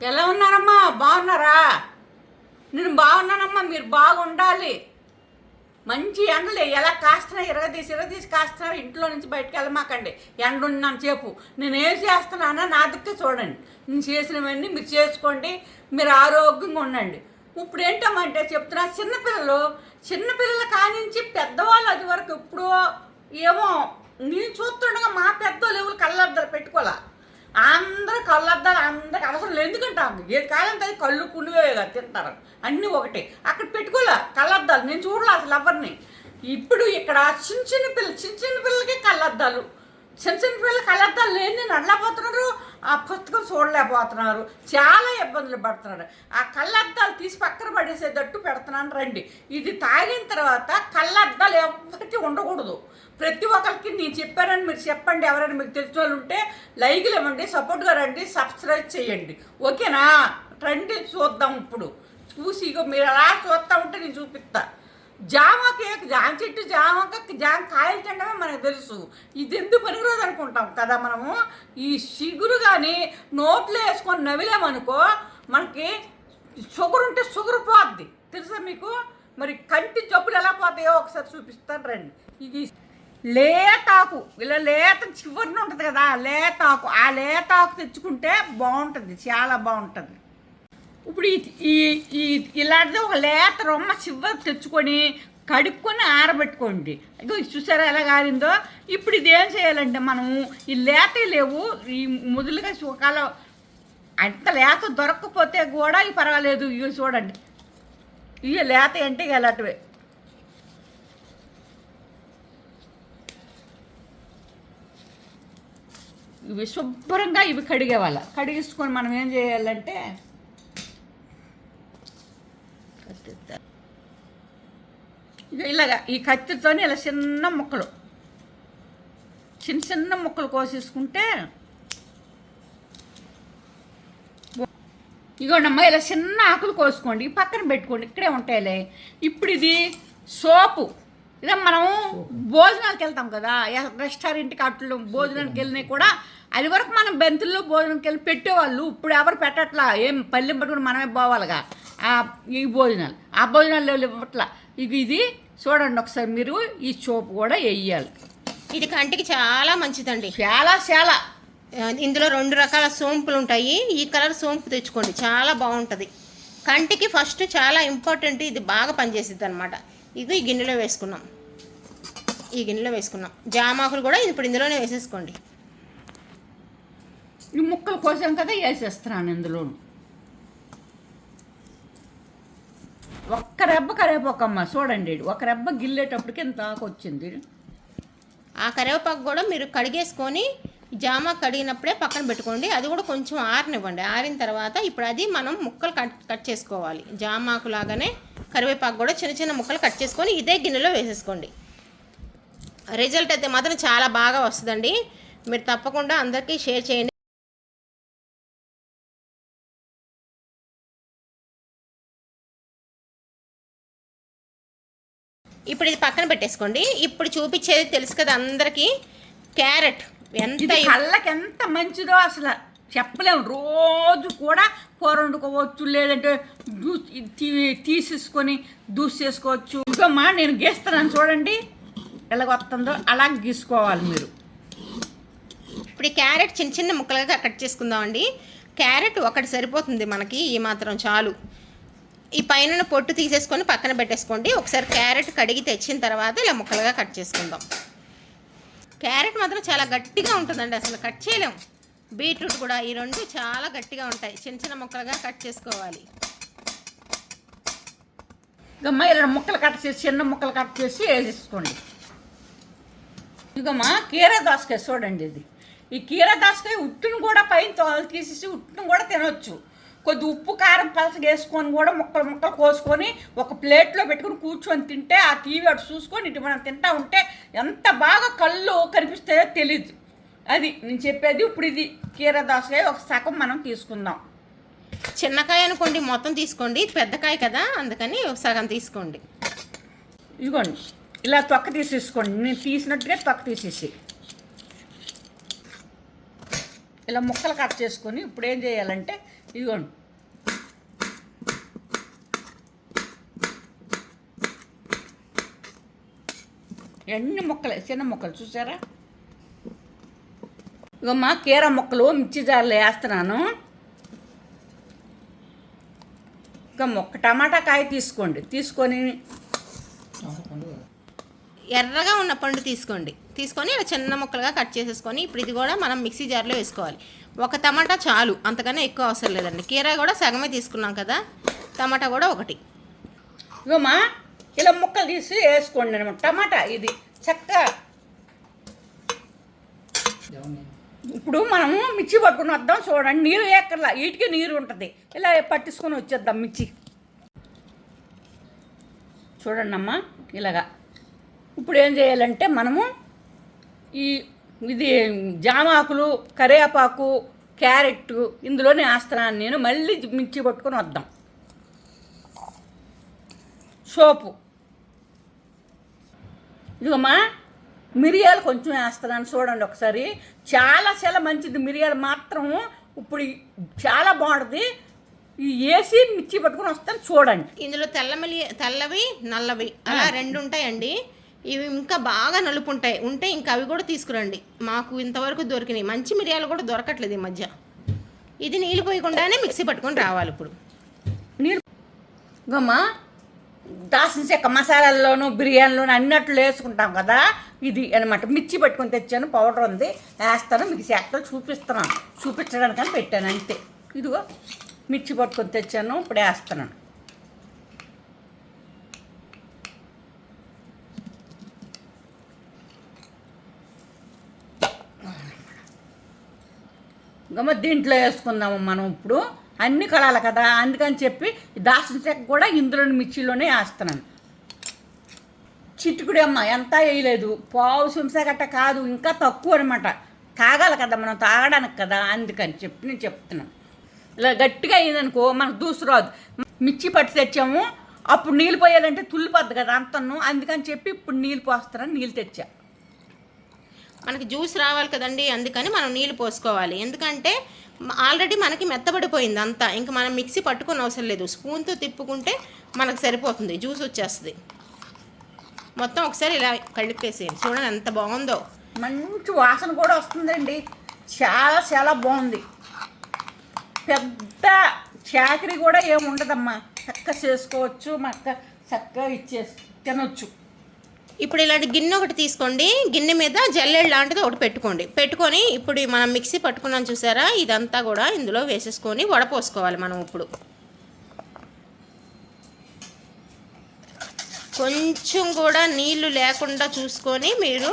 ఎలా ఉన్నారమ్మా? బాగున్నారా? నేను బాగున్నానమ్మా మీరు బాగుండాలి. మంచి ఎండలు. ఎలా కాస్తున్నా ఇరగదీసి ఇరగదీసి కాస్తున్నారు ఇంట్లో నుంచి బయటకు వెళ్ళమాకండి. ఎండ ఉన్నాను చెప్పు. నేను ఏం చేస్తున్నానో నా దిక్కు చూడండి. నేను చేసినవన్నీ మీరు చేసుకోండి. మీరు ఆరోగ్యంగా ఉండండి. ఇప్పుడు ఏంటమ్మంటే చెప్తున్నా చిన్నపిల్లలు చిన్నపిల్లల కానించి పెద్దవాళ్ళు అది వరకు ఇప్పుడు ఏమో నేను చూస్తుండగా మా పెద్దోళ్ళు ఎవరు కళ్ళద్దరు పెట్టుకోలే? అందరూ కళ్ళద్దాలు అందరికి అవసరం లేదు. ఎందుకంటే ఏది కాలంటే కళ్ళు కుళ్ళువే కదా తింటారు. అన్నీ ఒకటే. అక్కడ పెట్టుకోలే కళ్ళద్దాలు. నేను చూడలే అసలు ఎవరిని. ఇప్పుడు ఇక్కడ చిన్న చిన్న పిల్లలు చిన్న చిన్న పిల్లలకి కళ్ళద్దాలు. చిన్న చిన్న పిల్లలు కళ్ళద్దాలు లేని నడలేకపోతున్నారు ఆ పుస్తకం చూడలేకపోతున్నారు. చాలా ఇబ్బందులు పడుతున్నారు. ఆ కళ్ళద్దాలు తీసి పక్కన పడేసేటట్టు పెడుతున్నాను రండి. ఇది తాగిన తర్వాత కళ్ళద్దాలు ఎవరికి ఉండకూడదు. ప్రతి ఒక్కరికి నేను చెప్పానని మీరు చెప్పండి. ఎవరైనా మీకు తెలిసిన వాళ్ళు ఉంటే లైక్లు ఇవ్వండి సపోర్ట్గా రండి సబ్స్క్రైబ్ చేయండి. ఓకేనా? రండి చూద్దాం ఇప్పుడు. చూసి ఇక మీరు అలా చూస్తూ ఉంటే నేను చూపిస్తాను జామకి జామ చెట్టు జామకి జామ కాయలు తినడమే మనకు తెలుసు. ఇది ఎందుకు పనికిరాదు అనుకుంటాం కదా మనము? ఈ సిగురు కానీ నోట్లో వేసుకొని నవిలేమనుకో మనకి షుగర్ ఉంటే షుగర్ పోద్ది. తెలుసా మీకు? మరి కంటి జబ్బులు ఎలా పోతాయో ఒకసారి చూపిస్తాను రండి. ఇది లేతాకు. ఇలా లేత చివరిన ఉంటుంది కదా లేతాకు. ఆ లేతాకు తెచ్చుకుంటే బాగుంటుంది చాలా బాగుంటుంది. ఇప్పుడు ఈ- ఈ ఇలాంటిది ఒక లేత రొమ్మ చివరి తెచ్చుకొని కడుక్కొని ఆరబెట్టుకోండి. ఇగో ఇది చూసారా ఎలా కారిందో? ఇప్పుడు ఇది ఏం చేయాలంటే మనము ఈ లేత లేవు ఈ ముదులుగా ఒకవేళ అంత లేత దొరకకపోతే కూడా ఇవి పర్వాలేదు. ఇవి చూడండి. ఇవి లేత అంటే ఇక ఇలాంటివే ఇవి శుభ్రంగా ఇవి కడిగేవాళ్ళ. కడిగేసుకొని మనం ఏం చేయాలంటే ఇక ఇలాగా ఈ కత్తితోనే ఇలా చిన్న ముక్కలు. చిన్న చిన్న ముక్కలు కోసేసుకుంటే ఇగోండమ్మా ఇలా చిన్న ఆకులు కోసుకోండి ఈ పక్కన పెట్టుకోండి ఇక్కడే ఉంటాయిలే. ఇప్పుడు ఇది సోపు. ఇదే మనము భోజనాలకు వెళ్తాం కదా ఎ- రెస్టారెంట్కి అట్లు భోజనానికి వెళ్ళినా కూడా అది వరకు మనం బెంతుల్లో భోజనంకి వెళ్ళి పెట్టేవాళ్ళు. ఇప్పుడు ఎవరు పెట్టట్లా ఏం పల్లెం పట్టుకుని మనమే పోవాలిగా. ఈ భోజనాలు. ఆ భోజనాలు లేవు ఇవ్వట్లా ఇక ఇది చూడండి ఒకసారి మీరు ఈ సోపు కూడా వేయాలి. ఇది కంటికి చాలా మంచిదండి. చాలా చాలా. ఇందులో రెండు రకాల సోంపులు ఉంటాయి. ఈ కలర్ సోంపు తెచ్చుకోండి. చాలా బాగుంటుంది. కంటికి ఫస్ట్ చాలా ఇంపార్టెంట్ ఇది బాగా పనిచేసిద్ది అనమాట ఇది ఈ గిన్నెలో వేసుకున్నాం. ఈ గిన్నెలో వేసుకున్నాం. జామాకులు కూడా ఇప్పుడు ఇందులోనే వేసేసుకోండి. ఈ ముక్కలు కోసాం కదా వేసేస్తున్నాను ఇందులోను. ఒక్క రెబ్బ కరివేపాకమ్మ చూడండి. ఒక రెబ్బ గిల్లేటప్పటికి ఎంత ఆకు వచ్చింది. ఆ కరివేపాకు కూడా మీరు కడిగేసుకొని జామ కడిగినప్పుడే పక్కన పెట్టుకోండి. అది కూడా కొంచెం ఆరనివ్వండి. ఆరిన తర్వాత ఇప్పుడు అది మనం ముక్కలు కట్ కట్ చేసుకోవాలి. జామాకు లాగానే కరివేపాకు కూడా చిన్న చిన్న ముక్కలు కట్ చేసుకొని ఇదే గిన్నెలో వేసేసుకోండి. రిజల్ట్ అయితే మాత్రం చాలా బాగా వస్తుందండి. మీరు తప్పకుండా అందరికీ షేర్ చేయండి. ఇప్పుడు ఇది పక్కన పెట్టేసుకోండి. ఇప్పుడు చూపించేది తెలుసు కదా అందరికీ. క్యారెట్ ఎంత కళ్ళకి ఎంత మంచిదో అసలు చెప్పలేము. రోజు కూడా కూర వండుకోవచ్చు లేదంటే దూ తీ- తీసేసుకొని దూసి చేసుకోవచ్చు. ఇంకమ్మా నేను గీస్తున్నాను చూడండి. ఎలాగ వస్తుందో అలా గీసుకోవాలి మీరు. ఇప్పుడు ఈ క్యారెట్ చిన్న చిన్న ముక్కలుగా కట్ చేసుకుందామండి. క్యారెట్ ఒకటి సరిపోతుంది మనకి ఈ మాత్రం చాలు. ఈ పైన పొట్టు తీసేసుకొని పక్కన పెట్టేసుకోండి. ఒకసారి క్యారెట్ కడిగి తెచ్చిన తర్వాత ఇలా ముక్కలుగా కట్ చేసుకుందాం. క్యారెట్ మాత్రం చాలా గట్టిగా ఉంటుందండి అసలు కట్ చేయలేం. బీట్రూట్ కూడా ఈ రెండు చాలా గట్టిగా ఉంటాయి. చిన్న చిన్న ముక్కలుగా కట్ చేసుకోవాలి. గమ్మ ఇలా ముక్కలు కట్ చేసి చిన్న ముక్కలు కట్ చేసి వేసేసుకోండి. ఇకమ్మా కీర దోసకాయ చూడండి ఇది. ఈ కీర దోసకాయ ఉట్టును కూడా పైన తోలు తీసేసి ఉట్టును కూడా తినొచ్చు. కొద్ది ఉప్పు కారం పలసగా వేసుకొని కూడా ముక్కలు ముక్కలు కోసుకొని ఒక ప్లేట్లో పెట్టుకొని కూర్చొని తింటే ఆ టీవీ అటు చూసుకొని ఇటు మనం తింటా ఉంటే ఎంత బాగా కళ్ళు కనిపిస్తాయో తెలియదు అది నేను చెప్పేది ఇప్పుడు ఇది కీర దోసకాయ ఒక సగం మనం తీసుకుందాం. చిన్నకాయ అనుకోండి మొత్తం తీసుకోండి. ఇది పెద్దకాయ కదా అందుకని ఒక సగం తీసుకోండి. ఇదిగోండి. ఇలా తొక్క తీసేసుకోండి. నేను తీసినట్టుగా తొక్క తీసేసి ఇలా ముక్కలు కట్ చేసుకొని ఇప్పుడు ఏం చేయాలంటే ఇదిగోండి. ఎన్ని మొక్కలు చిన్న మొక్కలు చూసారా? ఇగమ్మా కీర మొక్కలు మిర్చి జార్లు వేస్తున్నాను. ఇంకా మొక్క టమాటా కాయ తీసుకోండి. తీసుకొని ఎర్రగా ఉన్న పండు తీసుకోండి. తీసుకొని ఇలా చిన్న ముక్కలుగా కట్ చేసేసుకొని ఇప్పుడు ఇది కూడా మనం మిక్సీ జార్లో వేసుకోవాలి. ఒక టమాటా చాలు అంతకన్నా ఎక్కువ అవసరం లేదండి. కీరా కూడా సగమే తీసుకున్నాం కదా టమాటా కూడా ఒకటి. ఇగమ్మా ఇలా ముక్కలు తీసి వేసుకోండి అనమాట. టమాటా ఇది చక్కగా. ఇప్పుడు మనము మిర్చి పట్టుకుని వద్దాం చూడండి. నీరు ఎక్కర్లా వీటికి నీరు ఉంటుంది. ఇలా పట్టించుకొని వచ్చేద్దాం మిర్చి. చూడండి అమ్మా ఇలాగా. ఇప్పుడు ఏం చేయాలంటే మనము ఈ ఇది జామాకులు కరివేపాకు క్యారెట్ ఇందులోనే వేస్తున్నాను నేను మళ్ళీ మిర్చి పట్టుకొని వద్దాం. సోపు. ఇదిగమ్మా మిరియాలు కొంచెం వేస్తున్నాను చూడండి ఒకసారి. చాలా చాలా మంచిది మిరియాలు మాత్రం. ఇప్పుడు చాలా బాగుంటుంది. ఈ వేసి మిర్చి పట్టుకొని వస్తాను చూడండి. ఇందులో తెల్లమిలి తెల్లవి నల్లవి అలా రెండు ఉంటాయండి ఇవి ఇంకా బాగా నలుపు ఉంటాయి ఉంటే ఇంకా అవి కూడా తీసుకురండి. మాకు ఇంతవరకు దొరికినాయి. మంచి మిరియాలు కూడా దొరకట్లేదు ఈ మధ్య. ఇది నీళ్ళు పోయకుండానే మిక్సీ పట్టుకొని రావాలి ఇప్పుడు. నీరు గమ్మా దాసిన చెక్క మసాలాల్లోనూ బిర్యానీలోనూ అన్నట్లు వేసుకుంటాం కదా. ఇది అనమాట. మిర్చి పట్టుకొని తెచ్చాను పౌడర్ ఉంది. వేస్తాను మీకు శాఖలు చూపిస్తున్నాను. చూపించడానికని పెట్టాను అంతే. ఇదిగో మిర్చి పట్టుకొని తెచ్చాను ఇప్పుడు వేస్తున్నాను. గమ్మ దీంట్లో వేసుకుందాము మనం ఇప్పుడు. అన్ని కళాలి కదా అందుకని చెప్పి దాసిన చెక్క కూడా ఇందులోని మిర్చిలోనే వేస్తున్నాను. చిట్టుకుడి అమ్మ ఎంత వేయలేదు. పావు చెంచా గట్ట కాదు ఇంకా తక్కువ అనమాట తాగాలి కదా మనం తాగడానికి కదా అందుకని చెప్పి నేను చెప్తున్నాను. ఇలా గట్టిగా అయిందనుకో మనకు దూసురాదు మిర్చి పట్టి తెచ్చాము అప్పుడు నీళ్ళు పోయాలంటే తుల్లిపోద్ది కదా అంతను అందుకని చెప్పి ఇప్పుడు నీళ్ళు పోస్తానని నీళ్ళు తెచ్చా. మనకి జ్యూస్ రావాలి కదండి అందుకని మనం నీళ్ళు పోసుకోవాలి. ఎందుకంటే ఆల్రెడీ మనకి మెత్తబడిపోయింది అంతా. ఇంకా మనం మిక్సీ పట్టుకొని అవసరం లేదు. స్పూన్తో తిప్పుకుంటే మనకు సరిపోతుంది. జ్యూస్ వచ్చేస్తుంది. మొత్తం ఒకసారి ఇలా కలిపేసేయండి. చూడండి ఎంత బాగుందో. మంచి వాసన కూడా వస్తుందండి. చాలా చాలా బాగుంది. పెద్ద చాకరీ కూడా ఏముండదమ్మా. చక్క చేసుకోవచ్చు. మక్క చక్కగా ఇచ్చేసి తినొచ్చు. ఇప్పుడు ఇలాంటి గిన్నె ఒకటి తీసుకోండి. గిన్నె మీద జల్లెడ్ లాంటిది ఒకటి పెట్టుకోండి. పెట్టుకొని ఇప్పుడు మనం మిక్సీ పట్టుకున్నాం చూసారా? ఇదంతా కూడా ఇందులో వేసేసుకొని వడపోసుకోవాలి మనం ఇప్పుడు. కొంచెం కూడా నీళ్ళు లేకుండా చూసుకొని మీరు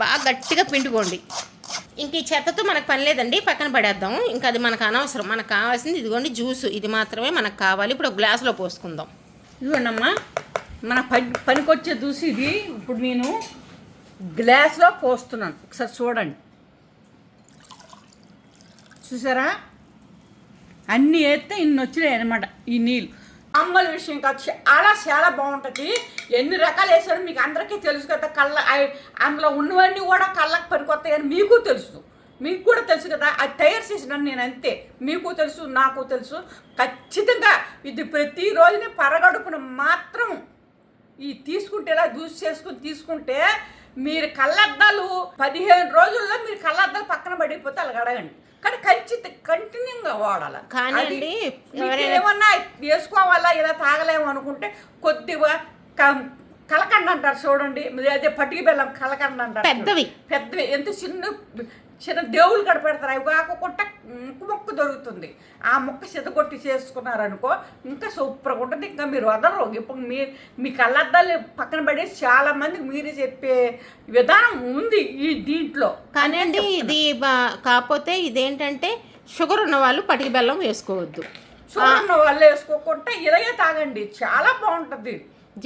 బాగా గట్టిగా పిండుకోండి. ఇంక ఈ చెత్తతో మనకు పని లేదండి. పక్కన పడేద్దాం. ఇంకా అది మనకు అనవసరం. మనకు కావాల్సింది ఇదిగోండి జ్యూస్. ఇది మాత్రమే మనకు కావాలి. ఇప్పుడు ఒక గ్లాసులో పోసుకుందాం. ఇదిగోండమ్మా. మన పని పనికొచ్చే దూసి ఇది. ఇప్పుడు నేను గ్లాస్లో పోస్తున్నాను. ఒకసారి చూడండి. చూసారా? అన్నీ వేస్తే ఇన్ని వచ్చినాయి అనమాట ఈ నీళ్ళు. అమ్మల విషయం కాదు. చాలా చాలా బాగుంటుంది. ఎన్ని రకాలు వేసారో మీకు అందరికీ తెలుసు కదా. కళ్ళ అందులో ఉన్నవన్నీ కూడా కళ్ళకు పనికొస్తాయి అని మీకు తెలుసు. మీకు కూడా తెలుసు కదా. అది తయారు చేసినాను నేను అంతే. మీకు తెలుసు నాకు తెలుసు. ఖచ్చితంగా ఇది ప్రతిరోజుని పరగడుపున మాత్రం ఈ తీసుకుంటే ఇలా దూసి చేసుకుని తీసుకుంటే మీరు కళ్ళద్దాలు పదిహేను రోజుల్లో మీరు కళ్ళద్దాలు పక్కన పడిపోతే అలా అడగండి. కానీ ఖచ్చిత కంటిన్యూగా వాడాలి. కానీ ఏమన్నా వేసుకోవాలా ఇలా తాగలేము అనుకుంటే కొద్దిగా కలకండ అంటారు చూడండి. అదే పట్టిక బెల్లం కలకండ అంటారు పెద్దవి. పెద్దవి. ఎంత చిన్న చిన్న దేవుళ్ళు కడ పెడతారు అవి కాకుండా ముక్కు మొక్క దొరుకుతుంది. ఆ మొక్క సిద్ధగొట్టి చేసుకున్నారనుకో ఇంకా సూపర్గా ఉంటుంది. ఇంకా మీరు వదలరు. ఇప్పుడు మీ మీ కళ్ళద్దాలు పక్కన పడేసి చాలా మందికి మీరే చెప్పే విధానం ఉంది ఈ దీంట్లో. కానీ అండి ఇది కాకపోతే ఇదేంటంటే షుగర్ ఉన్న వాళ్ళు పటికి బెల్లం వేసుకోవద్దు. చూడన్న వాళ్ళు వేసుకోకుండా ఇలాగే తాగండి. చాలా బాగుంటుంది.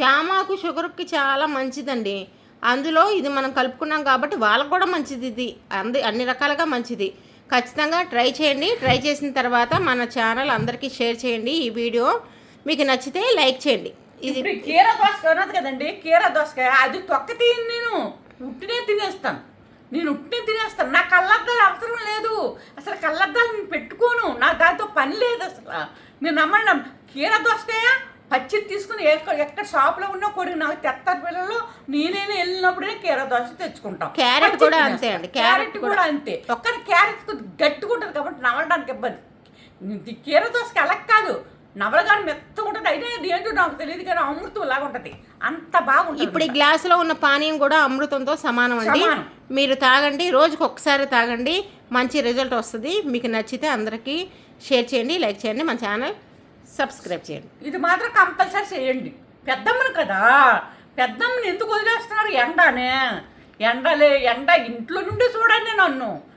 జామాకు షుగర్కి చాలా మంచిదండి. అందులో ఇది మనం కలుపుకున్నాం కాబట్టి వాళ్ళకు కూడా మంచిది ఇది. అంది అన్ని రకాలుగా మంచిది. ఖచ్చితంగా ట్రై చేయండి. ట్రై చేసిన తర్వాత మన ఛానల్ అందరికీ షేర్ చేయండి ఈ వీడియో. మీకు నచ్చితే లైక్ చేయండి. ఇది కీర దోసకాయ ఉన్నది కదండి. కీర దోసకాయ అది తొక్క తీయను నేను. ఉట్టినే తినేస్తాను. నేను ఉట్టినే తినేస్తాను. నా కళ్ళద్దాలు అవసరం లేదు. అసలు కళ్ళద్దాలు నేను పెట్టుకోను. నా దాంతో పని లేదు అసలు. మీరు నమ్మండి కీర దోసకాయ పచ్చి తీసుకుని ఎక్కడ ఎక్కడ షాప్లో ఉన్నా కొన్ని నాకు తెత్తారు పిల్లలు నేనే వెళ్ళినప్పుడే కీర దోశ తెచ్చుకుంటాం. క్యారెట్ కూడా. అంతే అండి, క్యారెట్ కూడా అంతే. ఒక్కరి క్యారెట్ గట్టిగా ఉంటుంది కాబట్టి నవ్వడానికి ఇబ్బంది. కీర దోసకి అలా కాదు. నవలగాని మెత్తగా ఉంటుంది. అయితే ఏంటో నాకు తెలియదు కానీ అమృతం లాగా ఉంటుంది. అంత బాగుంటుంది ఇప్పుడు ఈ గ్లాసులో ఉన్న పానీయం కూడా అమృతంతో సమానం అండి. మీరు తాగండి రోజుకి ఒకసారి తాగండి మంచి రిజల్ట్ వస్తుంది. మీకు నచ్చితే అందరికీ షేర్ చేయండి లైక్ చేయండి. మన ఛానల్ సబ్స్క్రైబ్ చేయండి. ఇది మాత్రం కంపల్సరీ చేయండి. పెద్దమ్మను కదా. పెద్దమ్మని ఎందుకు వదిలేస్తున్నారు ఎండనే? ఎండలే ఎండ ఇంట్లో నుండి చూడండి నన్ను.